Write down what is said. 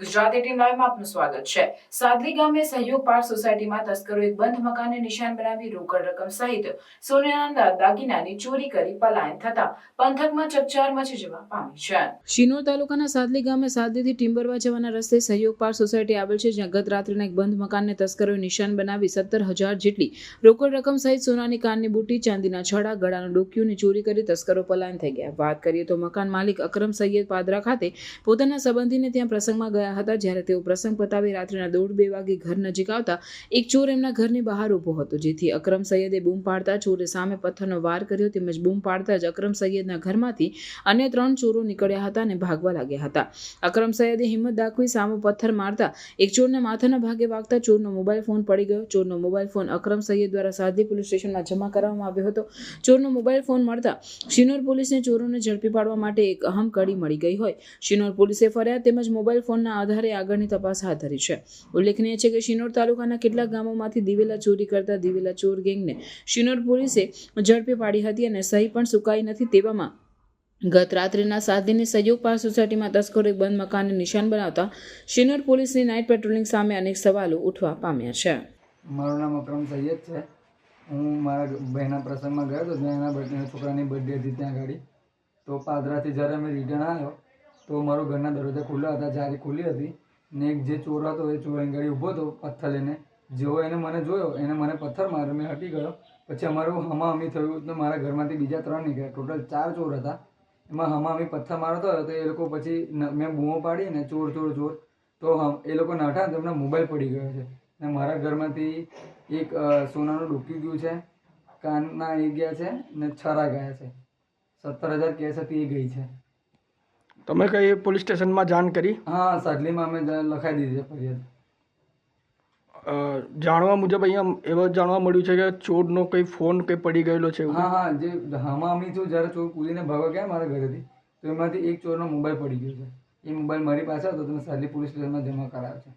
Gujarati team લાઈવમાં આપનું સ્વાગત છે. સાદલી ગામે સહયોગ પાર્ક સોસાયટીમાં તસ્કરો એક બંધ મકાનને નિશાન બનાવી રોકડ રકમ સહિત સોનાના દાગીનાની ચોરી કરી પલાયન થતા પંથકમાં ચકચાર મચી જવા પામી છે. શિનોર તાલુકાના સાદલી ગામે સાદલીથી ટિમ્બરવા જવાના રસ્તે સહયોગ પાર્ક સોસાયટી આવેલ છે, જ્યાં ગત રાત્રિના એક બંધ મકાનને તસ્કરોએ નિશાન બનાવી સત્તર હજાર જેટલી રોકડ રકમ સહિત સોનાની કાનની બુટી, ચાંદીના છડા, ગળાનું ડોક્યુની ચોરી કરી તસ્કરો પલાયન થઈ ગયા. વાત કરીએ તો મકાન માલિક અકરમ સૈયદ પાદરા ખાતે પોતાના સંબંધીને ત્યાં પ્રસંગમાં ગયા હતા જ્યારે તેઓ પ્રસંગ પતાવી રાત્રિના દોઢ બે વાગે ઘર નજીક આવતા એક ચોર એમના ઘરની બહાર ઊભો હતો, જેથી અકરમ સૈયદે બૂમ પાડતા ચોરે સામે પથ્થરનો વાર કર્યો તેમજ બૂમ પાડતા જ અકરમ સૈયદના ઘરમાંથી અન્ય ત્રણ ચોરો નીકળ્યા હતા અને ભાગવા લાગ્યા હતા. અકરમ સૈયદે હિંમત દાખવી સામો પથ્થર મારતા એક ચોરને માથાના ભાગે વાગતા ચોરનો મોબાઈલ ફોન પડી ગયો. ચોરનો મોબાઈલ ફોન અકરમ સૈયદ દ્વારા સાદલી પોલીસ સ્ટેશનમાં જમા કરવામાં આવ્યો હતો. ચોરનો મોબાઈલ ફોન મળતા શિનોર પોલીસને ચોરોને ઝડપી પાડવા માટે એક અહમ કડી મળી ગઈ હોય. શિનોર પોલીસે ફરિયાદ તેમજ મોબાઈલ ફોનના આધારે આગળની તપાસ હાથ ધરી છે. ઉલ્લેખનીય છે કે શિનોર તાલુકાના કેટલાક ગામોમાંથી દિવેલા ચોરી કરતા દિવેલા ચોર ગેંગને શિનોર પોલીસે ઝડપી પાડી હતી અને સહી પણ સુકાઈ નથી તેવામાં ગત રાત્રિના સાત દિનની સહયોગ પાર સોસાયટીમાં તસ્કરોએ બંધ મકાનને નિશાન બનાવતા શિનોર પોલીસની નાઇટ પેટ્રોલિંગ સામે અનેક સવાલો ઉઠવા પામ્યા છે. મારું નામ અક્રમ સૈયદ છે. હું મારા બહેના પ્રસંગમાં ગયો હતો. ત્યાં એના છોકરાની બર્થડે હતી ત્યાં ગાડી. તો પાદરાથી જ્યારે અમે રિટર્ન આવ્યો તો મારું ઘરના દરવાજા ખુલ્લા હતા જારી ખુલ્લી હતી. ને એક જે ચોર હતો, એ ચોર ગાડી ઊભો હતો પથ્થર લઈને. જેવો એને મને જોયો, એને મને પથ્થર માર્યો, મેં હટી ગયો. પછી અમારું હમાહમી થયું તો મારા ઘરમાંથી બીજા ત્રણ નીકળ્યા. ટોટલ ચાર ચોર હતા. એમાં હમાહમી પથ્થર મારતો હતો તો એ લોકો પછી મેં બૂમો પાડી ને ચોર ચોર ચોર. તો એ લોકો નાઠા તો એમનો મોબાઈલ પડી ગયો છે. ને મારા ઘરમાંથી એક સોનાનું ડૂકી ગયું છે. કાનના એ ગયા છે ને છરા ગયા છે. સત્તર હજાર કેસ હતી એ ગઈ છે. તમે કઈ પોલીસ સ્ટેશનમાં જાણ કરી? હા સાડલીમાં અમે લખાઈ દીધી છે ફરિયાદ. જાણવા મુજબ અહીંયા એવો જાણવા મળ્યું છે કે ચોરનો કંઈ ફોન કંઈ પડી ગયેલો છે હા હા જે હમામી છું જ્યારે ચોર કૂદીને ભાગવા ગયા મારા ઘરેથી તો એમાંથી એક ચોરનો મોબાઈલ પડી ગયો છે. એ મોબાઈલ મારી પાસે હતો તો મેં સાડલી પોલીસ સ્ટેશનમાં જમા કરાવ્યો છે.